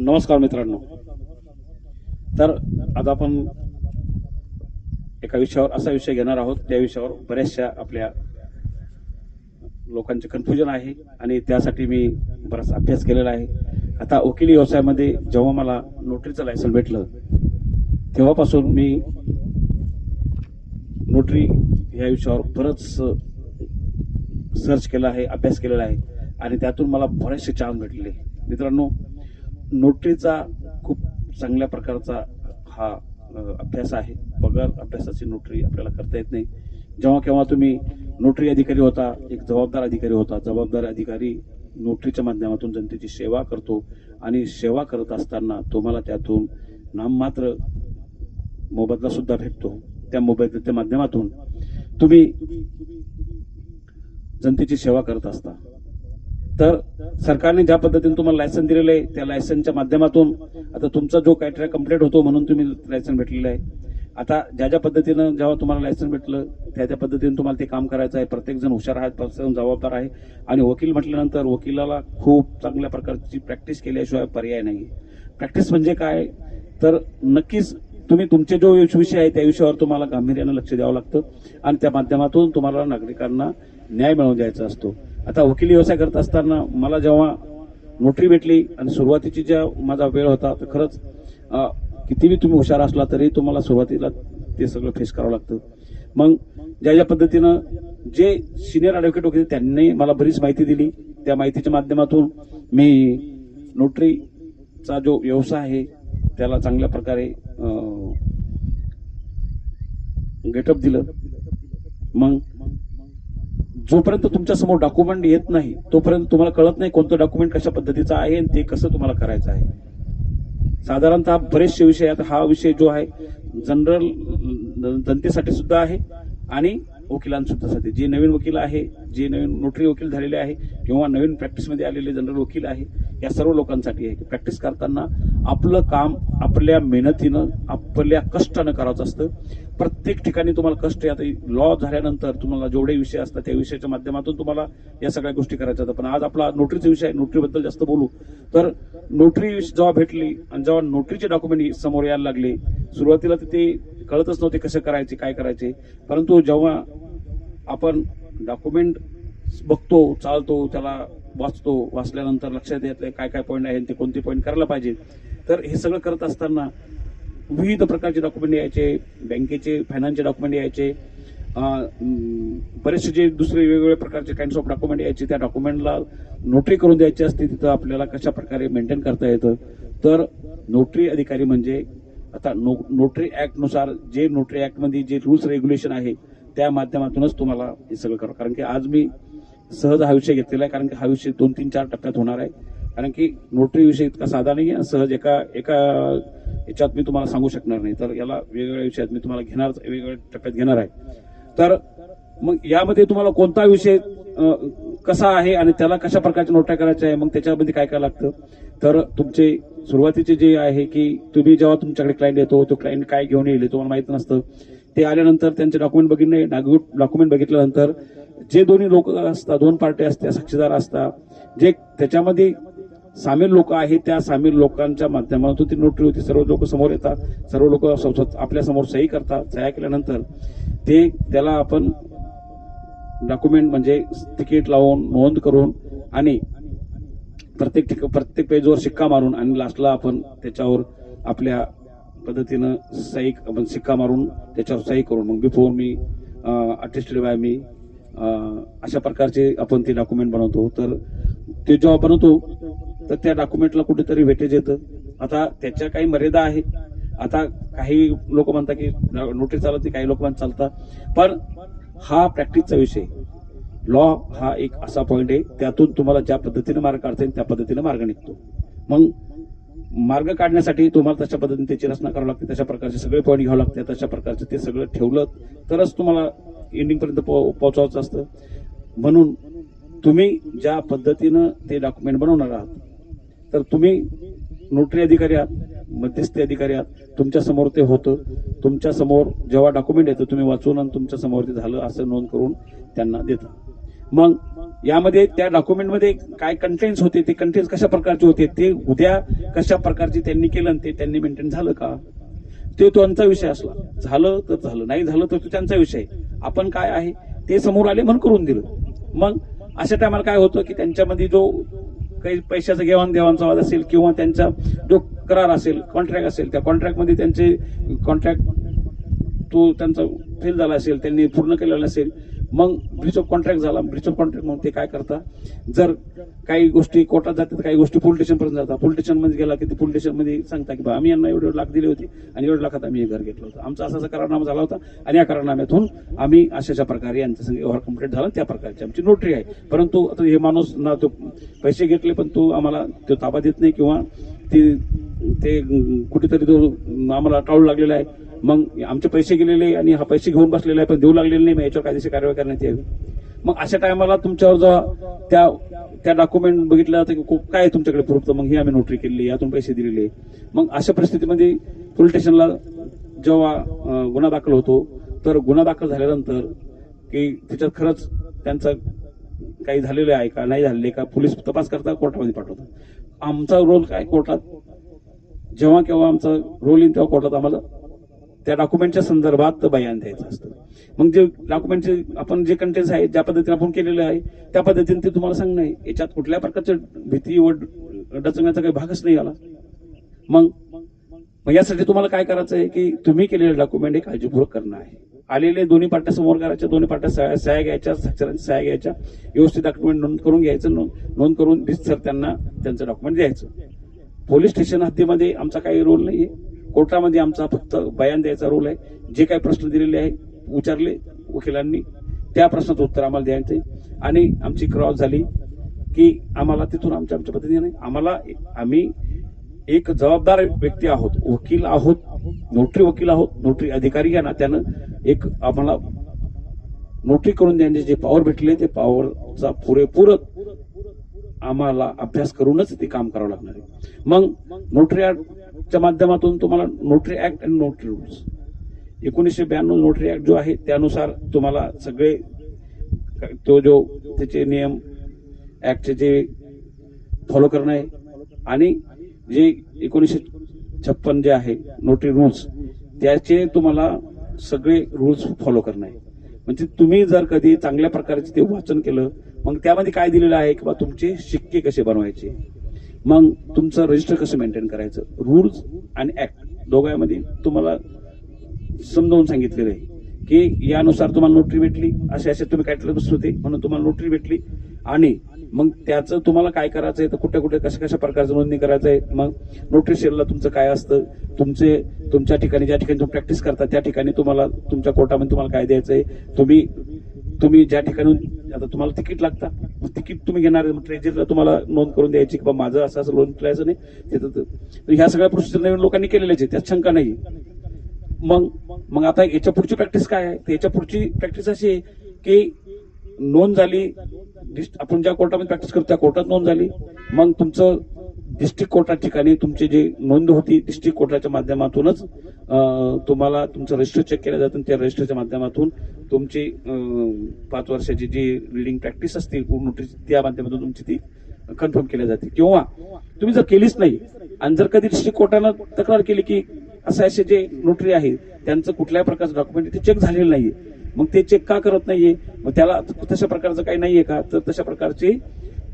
नमस्कार मित्रांनो. तर आज आपण एका विषयावर असा विषय घेणार आहोत त्या विषयावर बऱ्याचशा आपल्या लोकांचे कन्फ्युजन आहे आणि त्यासाठी मी बराच अभ्यास केलेला आहे. आता वकिली व्यवसायामध्ये जेव्हा मला नोटरीचं लायसन भेटलं तेव्हापासून मी नोटरी या विषयावर बरंच सर्च केलं आहे अभ्यास केलेला आहे आणि त्यातून मला बरेचसे चान्स भेटले. मित्रांनो नोटरीचा खूप चांगल्या प्रकारचा हा अभ्यास आहे. बगर अभ्यासाची नोटरी आपल्याला करता येत नाही. जेव्हा केव्हा तुम्ही नोटरी अधिकारी होता एक जबाबदार अधिकारी होता जबाबदार अधिकारी नोटरीच्या माध्यमातून जनतेची सेवा करतो आणि सेवा करत असताना तुम्हाला त्यातून नाममात्र मोबदला सुद्धा भेटतो. त्या मोबदल्याच्या माध्यमातून तुम्ही जनतेची सेवा करत असता. तर सरकारने ज्या पद्धतीने तुम्हाला लायसन दिलेलं आहे त्या लायसनच्या माध्यमातून आता तुमचा जो क्रायटेरिया कंप्लीट होतो म्हणून तुम्ही लायसन भेटलेलं आहे. आता ज्या ज्या पद्धतीनं जेव्हा तुम्हाला लायसन भेटलं त्या त्या पद्धतीने तुम्हाला ते काम करायचं आहे. प्रत्येकजण हुशार आहे प्रत्येकजण जबाबदार आहे. आणि वकील म्हटल्यानंतर वकिलाला खूप चांगल्या प्रकारची प्रॅक्टिस केल्याशिवाय पर्याय नाही प्रॅक्टिस म्हणजे काय? तर नक्कीच तुम्ही तुमचे जो विषय आहे त्या विषयावर तुम्हाला गांभीर्यानं लक्ष द्यावं लागतं. आणि त्या माध्यमातून तुम्हाला नागरिकांना न्याय मिळवून द्यायचा असतो. आता वकिली व्यवसाय करत असताना मला जेव्हा नोटरी भेटली आणि सुरुवातीची ज्या माझा वेळ होता तर खरंच कितीही तुम्ही हुशार असला तरी तुम्हाला सुरुवातीला ते सगळं फेस करावं लागतं. मग ज्या ज्या पद्धतीनं जे सिनियर ॲडव्होकेट होते त्यांनी मला बरीच माहिती दिली. त्या माहितीच्या माध्यमातून मी नोटरीचा जो व्यवसाय आहे त्याला चांगल्या प्रकारे गेटअप दिलं. मग जोपर्यंत तुमच्यासमोर डॉक्युमेंट येत नाही तोपर्यंत तुम्हाला कळत नाही कोणतं डॉक्युमेंट कशा पद्धतीचं आहे आणि ते कसं तुम्हाला करायचं आहे. साधारणतः बरेचसे विषय आता हा विषय जो आहे जनरल जनतेसाठी सुद्धा आहे आणि वकिलांसुद्धासाठी जे नवीन वकील आहे जे नवीन नोटरी वकील झालेले आहे किंवा नवीन प्रॅक्टिसमध्ये आलेले जनरल वकील आहे या सर्व लोकांसाठी आहे. प्रॅक्टिस करताना आपलं काम आपल्या मेहनतीनं आपल्या कष्टानं करायचं असतं. प्रत्येक ठिकाणी तुम्हाला कष्ट आता लॉ झाल्यानंतर तुम्हाला जेवढे विषय असतात त्या विषयाच्या माध्यमातून तुम्हाला या सगळ्या गोष्टी करायच्या होतात पण आज आपला नोटरीचा विषय आहे. नोटरीबद्दल जास्त बोलू. तर नोटरी जेव्हा भेटली आणि जेव्हा नोटरीचे डॉक्युमेंट समोर यायला लागले सुरुवातीला तिथे ते कळतच नव्हते कसं करायचे काय करायचे. परंतु जेव्हा आपण डॉक्युमेंट बघतो चालतो त्याला वाचतो वाचल्यानंतर लक्षात येतले काय काय पॉईंट आहे ते कोणते पॉईंट करायला पाहिजे. तर हे सगळं करत असताना विविध प्रकारचे डॉक्युमेंट यायचे बँकेचे फायनान्सचे डॉक्युमेंट यायचे बरेचसे जे दुसरे वेगवेगळ्या प्रकारचे काइंड ऑफ डॉक्युमेंट यायचे त्या डॉक्युमेंटला नोटरी करून द्यायची असते तिथं आपल्याला कशा प्रकारे मेंटेन करता येतं. तर नोटरी अधिकारी म्हणजे आता नो नोटरी ॲक्टनुसार जे नोटरी ॲक्टमध्ये जे रूल्स रेग्युलेशन आहे त्या माध्यमातूनच तुम्हाला हे सगळं करावं कारण की आज मी सहज हा विषय घेतलेला आहे कारण की हा विषय दोन तीन चार टप्प्यात होणार आहे. कारण की नोटरी विषय इतका साधा नाही आहे सहज एका एका याच्यात मी तुम्हाला सांगू शकणार नाही. तर याला वेगवेगळ्या विषयात मी तुम्हाला घेणार वेगवेगळ्या टप्प्यात घेणार आहे. तर मग यामध्ये तुम्हाला कोणता विषय कसा आहे आणि त्याला कशा प्रकारच्या नोटा करायच्या आहे मग त्याच्यामध्ये काय काय लागतं? तर तुमचे सुरुवातीचे जे आहे की तुम्ही जेव्हा तुमच्याकडे क्लायंट येतो तो क्लायंट काय घेऊन येईल तुम्हाला माहीत नसतं. ते आल्यानंतर त्यांचे डॉक्युमेंट बघितले डॉक्युमेंट बघितल्यानंतर जे दोन्ही लोक असतात दोन पार्टी असतात साक्षीदार असतात जे त्याच्यामध्ये सामील लोक आहेत त्या सामील लोकांच्या माध्यमातून ती नोटरी होती. सर्व लोक समोर येतात. सर्व लोक आपल्यासमोर सही करतात सह्या केल्यानंतर ते त्याला आपण डॉक्युमेंट म्हणजे तिकीट लावून नोंद करून आणि प्रत्येक ठिक प्रत्येक पेजवर शिक्का मारून आणि लास्टला आपण त्याच्यावर आपल्या पद्धतीनं सही आपण शिक्का मारून त्याच्यावर सही करून मग before me attested by me अशा प्रकारचे आपण ते डॉक्युमेंट बनवतो. तर ते जेव्हा बनवतो तर त्या डॉक्युमेंटला कुठेतरी वेटेज येतं. आता त्याच्या काही मर्यादा आहे. आता काही लोक म्हणतात की नोटीस चालत काही लोक म्हणतात चालतात. पण हा प्रॅक्टिसचा विषय लॉ हा एक असा पॉईंट आहे. त्यातून तुम्हाला ज्या पद्धतीने मार्ग काढता येईल त्या पद्धतीने मार्ग निघतो. मग मार्ग काढण्यासाठी तुम्हाला तशा पद्धतीने त्याची रचना करावी लागते. तशा प्रकारचे सगळे पॉईंट घ्यावं लागते. तशा प्रकारचे ते सगळं ठेवलं तरच तुम्हाला एंडिंगपर्यंत पो पोह- असतं. म्हणून तुम्ही ज्या पद्धतीनं ते डॉक्युमेंट बनवणार आहात तर तुम्ही नोटरी अधिकारी आहात मध्यस्थी अधिकारी आहात तुमच्यासमोर ते होतं. तुमच्यासमोर जेव्हा डॉक्युमेंट येतं तुम्ही वाचून आणि तुमच्यासमोर ते झालं असं नोंद करून त्यांना देता. मग यामध्ये त्या डॉक्युमेंटमध्ये काय कंटेंट्स होते ते कंटेंट्स कशा प्रकारचे होते ते उद्या कशा प्रकारचे त्यांनी केलं आणि ते त्यांनी मेंटेन झालं का? ते त्यांचा विषय असला. झालं तर झालं नाही झालं तर तो त्यांचा विषय. आपण काय आहे ते समोर आले म्हणून करून दिलं. मग अशा टायमाला काय होतं की त्यांच्यामध्ये जो काही पैशाचं घेवाणघेवाणचा वाद असेल किंवा त्यांचा जो करार असेल कॉन्ट्रॅक्ट असेल त्या कॉन्ट्रॅक्टमध्ये त्यांचे कॉन्ट्रॅक्ट तो त्यांचा फेल झाला असेल त्यांनी पूर्ण केलेला नसेल मग ब्रिच ऑफ कॉन्ट्रॅक्ट झाला. ब्रिच ऑफ कॉन्ट्रॅक्ट म्हणून ते काय करता? जर काही गोष्टी कोर्टात जातात काही गोष्टी पोलीस स्टेशन पर्यंत जातात. पोलीसमध्ये गेला की ते पोलीसमध्ये सांगता की बा आम्ही यांना एवढे लाख दिले होते आणि एवढ्या लाखात आम्ही हे घर घेतलं होतं. आमचा असा असा करारनामा झाला होता. आणि या करारनाम्यातून आम्ही अशाच्या प्रकारे यांच्या संग व्यवहार कंप्लीट झाला. त्या प्रकारची आमची नोटरी आहे. परंतु आता हे माणूस ना तो पैसे घेतले पण तो आम्हाला तो ताबा देत नाही किंवा ते ते कुठेतरी तो आम्हाला टाळू लागलेला आहे. मग आमचे पैसे गेलेले आणि हा पैसे घेऊन बसलेला आहे पण देऊ लागलेले नाही मग याच्यावर कायदेशीर कारवाई करण्यात यावी. मग अशा टायमाला तुमच्यावर जर त्या त्या डॉक्युमेंट बघितलं तर खूप काय तुमच्याकडे प्रूफ तर मग ही आम्ही नोटरी केलेली यातून पैसे दिलेले मग अशा परिस्थितीमध्ये पोलीस स्टेशनला जेव्हा गुन्हा दाखल होतो तर गुन्हा दाखल झाल्यानंतर की त्याच्यात खरंच त्यांचा काही झालेलं आहे का नाही झालेले का पोलीस तपास करता कोर्टामध्ये पाठवतात. आमचा रोल काय? कोर्टात जेव्हा केव्हा आमचा रोल येईल तेव्हा कोर्टात आम्हाला त्या डॉक्युमेंटच्या संदर्भात बयान द्यायचं असतं. मग जे डॉक्युमेंटचे आपण जे कंटेंट्स आहेत ज्या पद्धतीने आपण केलेलं आहे त्या पद्धतीने ते तुम्हाला सांगणं आहे. याच्यात कुठल्या प्रकारच्या भीती व डचण्याचा काही भागच नाही आला. मग मग यासाठी तुम्हाला काय करायचं आहे की तुम्ही केलेले डॉक्युमेंट हे काळजीपूर्वक करणं आहे. आलेले दोन्ही पाट्या समोर करायच्या दोन्ही पाट्या सह्या सह्या घ्यायच्या साक्षरांच्या सह्या घ्यायच्या व्यवस्थित डॉक्युमेंट नोंद करून घ्यायचं नोंद करून सर त्यांना त्यांचं डॉक्युमेंट द्यायचं. पोलीस स्टेशन हद्दीमध्ये आमचा काही रोल नाही आहे कोर्टामध्ये आमचा फक्त बयान द्यायचा रोल आहे. जे काही प्रश्न दिलेले आहे विचारले वकिलांनी. त्या प्रश्नाचं उत्तर आम्हाला द्यायचं आणि आमची क्रॉस झाली की आम्हाला तिथून आमच्या आमच्या पद्धतीने आम्हाला आम्ही एक जबाबदार व्यक्ती आहोत वकील आहोत नोटरी वकील आहोत नोटरी अधिकारी या नात्यानं एक आम्हाला नोटरी करून देण्याचे जे पॉवर भेटले ते पॉवरचा पुरेपूर आम्हाला अभ्यास करूनच ते काम करावं लागणार आहे. मग नोटरी ऍक्टच्या माध्यमातून तुम्हाला नोटरी ऍक्ट आणि नोटरी रूल्स एकोणीसशे ब्याण्णव नोटरी ऍक्ट जो आहे त्यानुसार तुम्हाला सगळे तो जो त्याचे नियम ऍक्टचे जे फॉलो करणं आहे आणि जे एकोणीसशे छप्पन जे आहे नोटरी रूल्स त्याचे तुम्हाला सगळे रूल्स फॉलो करणं आहे. म्हणजे तुम्ही जर कधी चांगल्या प्रकारचे ते वाचन केलं मग त्यामध्ये काय दिलेलं आहे किंवा तुमचे शिक्के कसे बनवायचे? मग तुमचं रजिस्टर कसं मेंटेन करायचं? रूल्स आणि ऍक्ट दोघांमध्ये तुम्हाला समजावून सांगितलेलं आहे की यानुसार तुम्हाला नोटरी भेटली असे असे तुम्ही काय होते म्हणून तुम्हाला नोटरी भेटली. आणि मग त्याचं तुम्हाला काय करायचं आहे तर कुठे कुठे कशा कशा प्रकारचं नोंदणी करायचं आहे मग नोटरी शेलला तुमचं काय असतं तुमचे तुमच्या ठिकाणी ज्या ठिकाणी तुम्ही प्रॅक्टिस करता त्या ठिकाणी तुम्हाला तुमच्या कोर्टामध्ये तुम्हाला काय द्यायचं आहे तुम्ही तुम्ही ज्या ठिकाणी आता तुम्हाला तिकीट लागतं. मग तिकीट तुम्ही घेणार ट्रेजरीला तुम्हाला नोंद करून द्यायची की बाबा माझं असं असं लोन करायचं नाही तिथं ह्या सगळ्या प्रोसिजर नवीन लोकांनी केलेल्याच आहे त्यात शंका नाही. मग मग आता याच्या पुढची प्रॅक्टिस काय आहे? तर याच्या पुढची प्रॅक्टिस अशी आहे की नोंद झाली डिस्ट- आपण ज्या कोर्टामध्ये प्रॅक्टिस करतो त्या कोर्टात नोंद झाली. मग तुमचं डिस्ट्रिक्ट कोर्टा ठिकाणी तुमची जी नोंद होती डिस्ट्रिक्ट कोर्टाच्या माध्यमातूनच तुम्हाला तुमचं रजिस्टर चेक केलं जातं त्या रजिस्टरच्या माध्यमातून तुमची पाच वर्षाची जी रिडिंग प्रॅक्टिस असते नोटीस त्या माध्यमातून तुमची ती कन्फर्म केल्या जाते. किंवा तुम्ही जर केलीच नाही आणि जर कधी डिस्ट्रिक्ट कोर्टानं तक्रार केली की असे असे जे नोटरी आहेत त्यांचं कुठल्याही प्रकारचं डॉक्युमेंट ते चेक झालेलं नाहीये मग ते चेक का करत नाहीये? मग त्याला तशा प्रकारचं काही नाहीये का? तर तशा प्रकारचे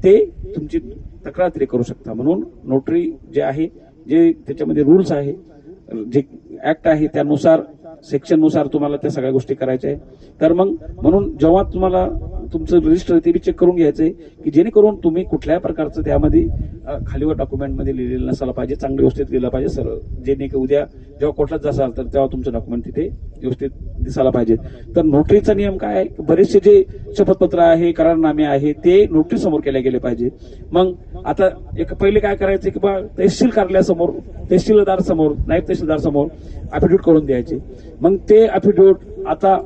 ते तुमची तक्रार तरी करू शकता. म्हणून नोटरी जे आहे जे त्याच्यामध्ये रूल्स आहे जे ऍक्ट आहे त्यानुसार सेक्शननुसार तुम्हाला त्या सगळ्या गोष्टी करायच्या आहे तर मग म्हणून जेव्हा तुम्हाला तुमचं रजिस्टर ते बी चेक करून घ्यायचंय की जेणेकरून तुम्ही कुठल्याही प्रकारचं त्यामध्ये खालीवर डॉक्युमेंटमध्ये लिहिलेलं नसायला पाहिजे चांगलं व्यवस्थित लिहिलं पाहिजे सर. जेणे की उद्या जेव्हा कोर्टात जासाल तर तेव्हा तुमचं डॉक्युमेंट तिथे व्यवस्थित दिसायला पाहिजे. तर नोटरीचा नियम काय आहे? बरेचसे जे शपथपत्र आहे करारनामे आहे ते नोटरी समोर केले गेले पाहिजे. मग आता एक पहिले काय करायचं की बा तहसील कार्यालयासमोर तहसीलदार समोर नायब तहसीलदार समोर अफिडेविट करून द्यायचे. मग ते अफिडेविट आता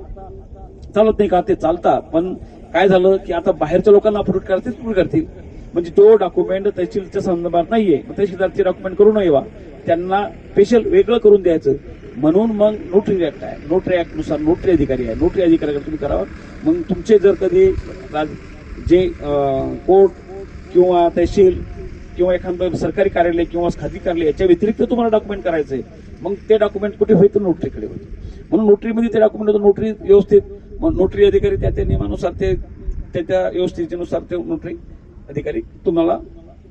चालत नाही का? ते चालतात पण काय झालं की आता बाहेरच्या लोकांना अफिडेविट करतील पूर्ण करतील. म्हणजे तो डॉक्युमेंट तहसीलच्या संदर्भात नाहीये. मग तहसीलदारचे डॉक्युमेंट करू नये त्यांना स्पेशल वेगळं करून द्यायचं. म्हणून मग नोटरी ऍक्ट आहे. नोटरी ऍक्टनुसार नोटरी अधिकारी आहे. नोटरी अधिकाऱ्याकडे तुम्ही करावं. मग तुमचे जर कधी राज- जे कोर्ट किंवा तहसील किंवा एखादं सरकारी कार्यालय किंवा खाजगी कार्यालय याच्या व्यतिरिक्त तुम्हाला डॉक्युमेंट करायचं आहे मग ते डॉक्युमेंट कुठे होईल? तर नोटरीकडे होईल. म्हणून नोटरीमध्ये ते डॉक्युमेंट होतं नोटरी व्यवस्थित मग नोटरी अधिकारी त्या नियमानुसार ते त्या त्या व्यवस्थेनुसार ते नोटरी अधिकारी तुम्हाला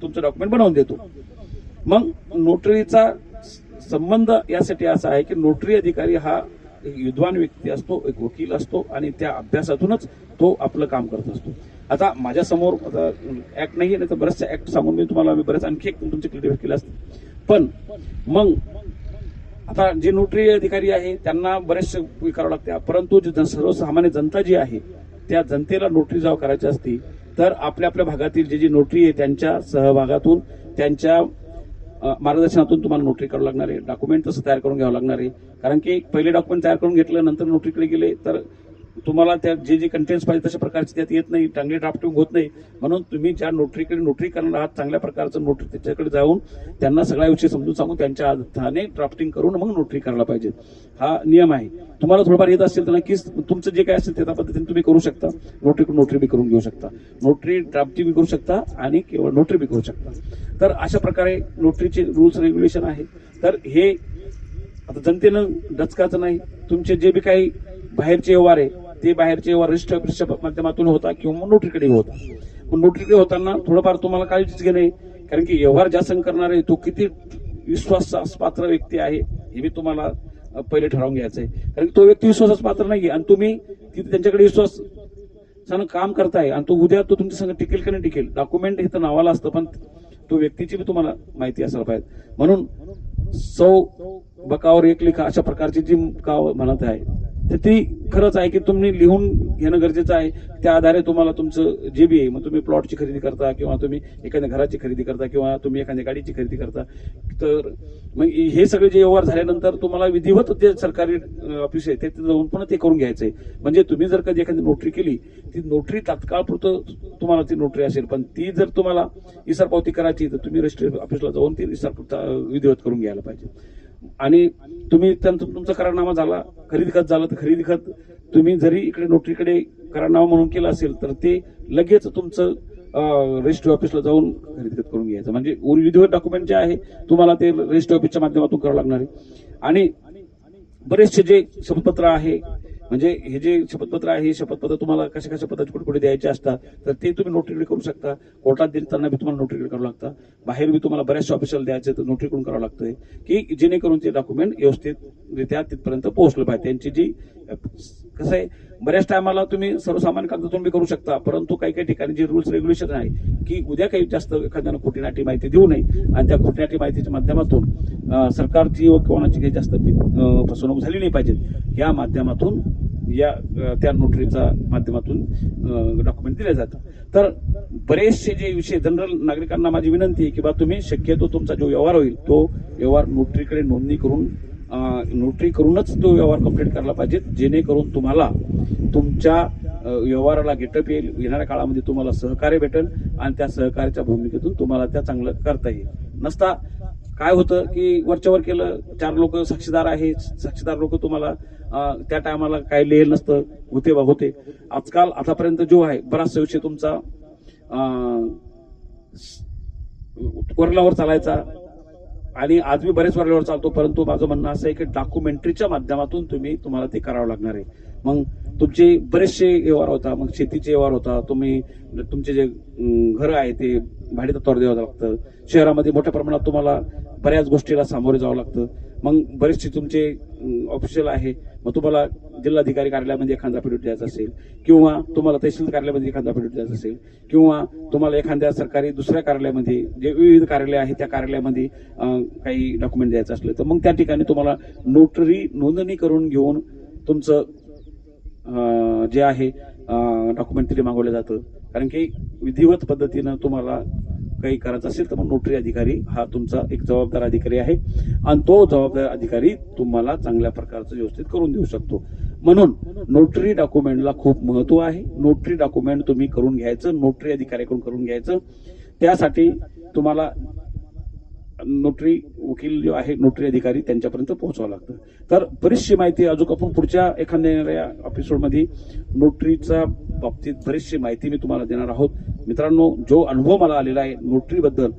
तुमचं डॉक्युमेंट बनवून देतो. मग नोटरीचा संबंध यासाठी असा आहे की नोटरी अधिकारी हा एक विद्वान व्यक्ती असतो एक वकील असतो आणि त्या अभ्यासातूनच तो आपलं काम करत असतो. आता माझ्यासमोर आता ऍक्ट नाही आहे तर बरेचसे ऍक्ट सांगून मी तुम्हाला मी बरेच आणखी एक तुमचे क्लिअर केले असते पण मग आता जे नोटरी अधिकारी आहे त्यांना बरेचसे करावं लागते. परंतु जे सर्वसामान्य जनता जी आहे त्या जनतेला नोटरी जाव करायची असती तर आपल्या आपल्या भागातील जे जे नोटरी आहे त्यांच्या सहभागातून त्यांच्या मार्गदर्शनातून तुम्हाला नोटरी करावं लागणार आहे. डॉक्युमेंट तसं तयार करून घ्यावं लागणार आहे. कारण की पहिले डॉक्युमेंट तयार करून घेतलं नंतर नोटरीकडे गेले तर तुम्हाला त्या जे जे कंटेंट्स पाहिजे तशा प्रकारचे त्यात येत नाही चांगली ड्राफ्टिंग होत नाही. म्हणून तुम्ही ज्या नोटरीकडे नोटरी करणार आहात चांगल्या प्रकारचं नोटरी त्याच्याकडे जाऊन त्यांना सगळ्या विषय समजून सांगून त्यांच्या अर्थाने ड्राफ्टिंग करून मग नोटरी करायला पाहिजे. हा नियम आहे. तुम्हाला थोडंफार येत असेल तर नक्कीच तुमचं जे काय असेल त्या पद्धतीने तुम्ही करू शकता. नोटरी नोटरी बी करून घेऊ शकता. नोटरी ड्राफ्टिंग बी करू शकता आणि केवळ नोटरी बी करू शकता. तर अशा प्रकारे नोटरीचे रूल्स रेग्युलेशन आहे. तर हे आता जनतेनं डचकाचं नाही. तुमचे जे बी काही बाहेरचे व्यवहार आहे ते बाहेरचे वरिष्ठ ऑफिसच्या माध्यमातून होता किंवा नोटरीकडे होता. पण नोटरीकडे होताना थोडंफार तुम्हाला काळजीच घेणे कारण की व्यवहार ज्या करणार आहे तो किती विश्वासास पात्र व्यक्ती आहे हे मी तुम्हाला पहिले ठरवून घ्यायचं आहे कारण की तो व्यक्ती विश्वासास पात्र नाही आणि तुम्ही तिथे त्यांच्याकडे विश्वास सांग काम करताय आणि तो उद्या तो तुमच्या संघ टिकेल का नाही टिकेल डॉक्युमेंट हे तर नावाला असतं पण तो व्यक्तीची बी तुम्हाला माहिती असायला पाहिजे. म्हणून सौ बकावर एक लिखा अशा प्रकारची जी काव म्हणत आहे तर ती खरंच आहे की तुम्ही लिहून घेणं गरजेचं आहे. त्या आधारे तुम्हाला तुमचं जे बी आहे मग तुम्ही प्लॉटची खरेदी करता किंवा तुम्ही एखाद्या घराची खरेदी करता किंवा तुम्ही एखाद्या गाडीची खरेदी करता. तर मग हे सगळे जे व्यवहार झाल्यानंतर तुम्हाला विधिवत जे सरकारी ऑफिस आहे ते तिथं जाऊन पण ते करून घ्यायचं आहे म्हणजे तुम्ही जर कधी एखादी नोटरी केली ती नोटरी तात्काळ पुरतं तुम्हाला ती नोटरी असेल. पण ती जर तुम्हाला इसार पावती करायची तर तुम्ही रजिस्ट्री ऑफिसला जाऊन ती इसार विधिवत करून घ्यायला पाहिजे. आणि तुम्ही त्यांचं तुमचा करारनामा झाला खरेदी खत झालं तर खरेदी खत तुम्ही जरी इकडे नोटरीकडे करारनामा म्हणून केला असेल तर ते लगेच तुमचं रजिस्ट्री ऑफिसला जाऊन खरेदी खत करून घ्यायचं. म्हणजे विधिवत डॉक्युमेंट जे आहे तुम्हाला ते रजिस्ट्री ऑफिसच्या माध्यमातून करावं लागणार आहे. आणि बरेचसे जे शपथपत्र आहे म्हणजे हे जे शपथपत्र आहे हे शपथपत्र तुम्हाला कशा कशा पद्धती कुठे कुठे द्यायचे असतात तर ते तुम्ही नोटरीकडे करू शकता. कोर्टात देताना बी तुम्हाला नोटरीकडे करावं लागतं. बाहेर बी तुम्हाला बऱ्याचशा ऑफिसला द्यायचं तर नोटरीकडून करावं लागतंय की जेणेकरून ते डॉक्युमेंट व्यवस्थितरित्या तिथपर्यंत पोहोचलं पाहिजे. त्यांची जी कसं आहे बऱ्याच टायमाला तुम्ही सर्वसामान्य कागदातून बी करू शकता परंतु काही काही ठिकाणी जे रूल्स रेग्युलेशन आहे की उद्या काही जास्त एखाद्यानं खोटीनाटी माहिती देऊ नये आणि त्या खोटीनाटी माहितीच्या माध्यमातून सरकारची व कोणाची काही जास्त फसवणूक झाली नाही पाहिजे या माध्यमातून या त्या नोटरीचा माध्यमातून डॉक्युमेंट दिले जातं तर बरेचसे जे विषय जनरल नागरिकांना माझी विनंती आहे की बा तुम्ही शक्यतो तुमचा जो व्यवहार होईल तो व्यवहार नोटरीकडे नोंदणी करून नोटरी करूनच तो व्यवहार कंप्लीट करायला पाहिजे जेणेकरून तुम्हाला तुमच्या व्यवहाराला गेटअप येईल. येणाऱ्या काळामध्ये तुम्हाला सहकार्य भेटेल आणि त्या सहकार्याच्या भूमिकेतून तुम्हाला त्या चांगलं करता येईल. नसता काय होतं की वरच्यावर केलं चार लोक साक्षीदार आहे साक्षीदार लोक तुम्हाला त्या टायमाला काय लिहिलं नसतं. होते बा होते. आजकाल आतापर्यंत जो आहे बराचसा विषय तुमचा अं, वरलावर चालायचा. आणि आज मी बरेच वर्गावर चालतो परंतु माझं म्हणणं असं आहे की डॉक्युमेंटरीच्या माध्यमातून तुम्ही तुम्हाला ते करावं लागणार आहे. मग तुमचे बरेचसे व्यवहार होता मग शेतीचे व्यवहार होता तुम्ही तुमचे जे घरं घर आहे ते भाडेतत्वावर द्यावं लागतं. शहरामध्ये मोठ्या प्रमाणात तुम्हाला बऱ्याच गोष्टीला सामोरे जावं लागतं. मग बरेचसे तुमचे ऑफिशियल आहे मग तुम्हाला जिल्हाधिकारी कार्यालयामध्ये एखादा पिरियड द्यायचा असेल किंवा तुम्हाला तहसील कार्यालयामध्ये एखादा पिरियड द्यायचा असेल किंवा तुम्हाला एखाद्या सरकारी दुसऱ्या कार्यालयामध्ये जे विविध कार्यालय आहे त्या कार्यालयामध्ये काही डॉक्युमेंट द्यायचं असलं तर मग त्या ठिकाणी तुम्हाला नोटरी नोंदणी करून घेऊन तुमचं जे आहे डॉक्युमेंट तिथे मागवलं जातं. कारण की विधिवत पद्धतीनं तुम्हाला काही करायचं असेल तर मग नोटरी अधिकारी हा तुमचा एक जबाबदार अधिकारी आहे. आणि तो जबाबदार अधिकारी तुम्हाला चांगल्या प्रकारचं व्यवस्थित करून देऊ शकतो. म्हणून नोटरी डॉक्युमेंटला खूप महत्त्व आहे. नोटरी डॉक्युमेंट तुम्ही करून घ्यायचं नोटरी अधिकाऱ्याकडून करून घ्यायचं. त्यासाठी तुम्हाला नोटरी वकील जो आहे नोटरी अधिकारी त्यांच्यापर्यंत पोहोचावं लागतं. तर बरीचशी माहिती अजून आपण पुढच्या एखाद्या एपिसोडमध्ये नोटरीचा बाबतीत बरीचशी माहिती मी तुम्हाला देणार आहोत. मित्रांनो जो अनुभव मला आलेला आहे नोटरीबद्दल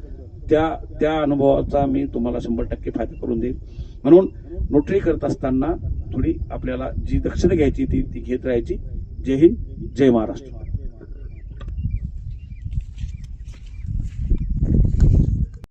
त्या त्या अनुभवाचा मी तुम्हाला शंभर टक्के फायदा करून देईन. म्हणून नोटरी करत असताना थोडी आपल्याला जी दक्षता घ्यायची ती ती घेत राहायची. जय हिंद जय महाराष्ट्र.